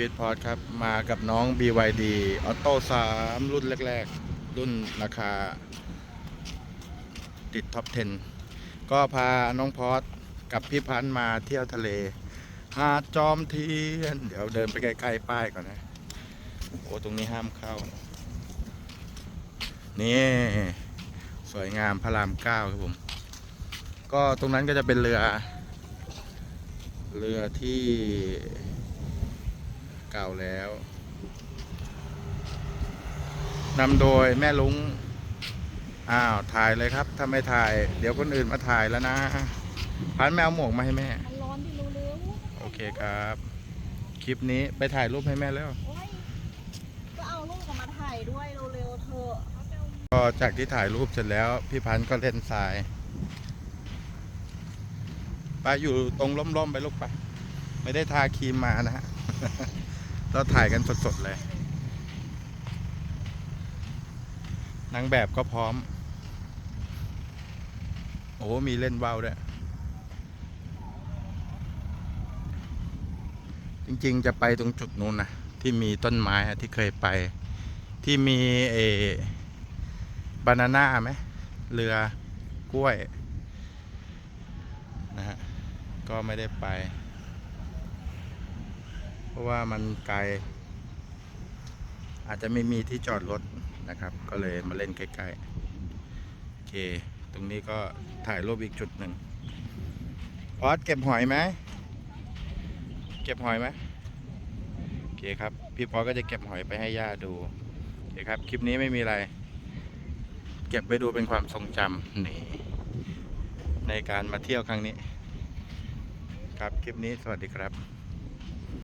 ชีวิตพอดครับ มากับน้อง BYD ออโต้3รุ่นแรก ๆ รุ่นราคา ติดท็อป 10 ก็พาน้องพอดกับพี่พันธ์มาเที่ยวทะเล หาดจอมเทียน เดี๋ยวเดินไปใกล้ๆป้ายก่อนนะ โอ้ตรงนี้ห้ามเข้า นี่ สวยงามพระรามเก้าครับผม ก็ตรงนั้นก็จะเป็นเรือ เรือที่ เก่าแล้วนำโดยแม่ลุงอ้าวถ่ายเลยครับ ถ้าไม่ถ่าย เดี๋ยวคนอื่นมาถ่ายแล้วนะพันแมวหมวกมาให้แม่มันร้อนที่รู้เร็วโอเคครับ คลิปนี้ไปถ่ายรูปให้แม่แล้วโอ้ยก็เอาลูกออกมาถ่ายด้วยเร็วๆเธอะก็จากที่ถ่ายรูปเสร็จแล้ว พี่พันธ์ก็เล่นทรายไปอยู่ตรงร่มๆไปลูกไป ไม่ได้ทาครีมมานะฮะ เราถ่ายกันสดๆเลย นางแบบก็พร้อม โอ้ มีเล่นว่าวด้วย จริงๆ จะไปตรงจุดนู้นนะ ที่มีต้นไม้ที่เคยไป ที่มีเอบานาน่าไหม เรือกล้วย นะฮะ ก็ไม่ได้ไป เพราะว่ามันไกล อาจจะไม่มีที่จอดรถนะครับ ก็เลยมาเล่นใกล้ๆโอเค ตรงนี้ก็ถ่ายรูปอีกจุดหนึ่งพอดเก็บหอยไหมเก็บหอยไหมโอเคครับ พี่พอก็จะเก็บหอยไปให้ย่าดูโอเคครับ คลิปนี้ไม่มีอะไร เก็บไปดูเป็นความทรงจำนี่ในการมาเที่ยวครั้งนี้ ครับ คลิปนี้สวัสดีครับ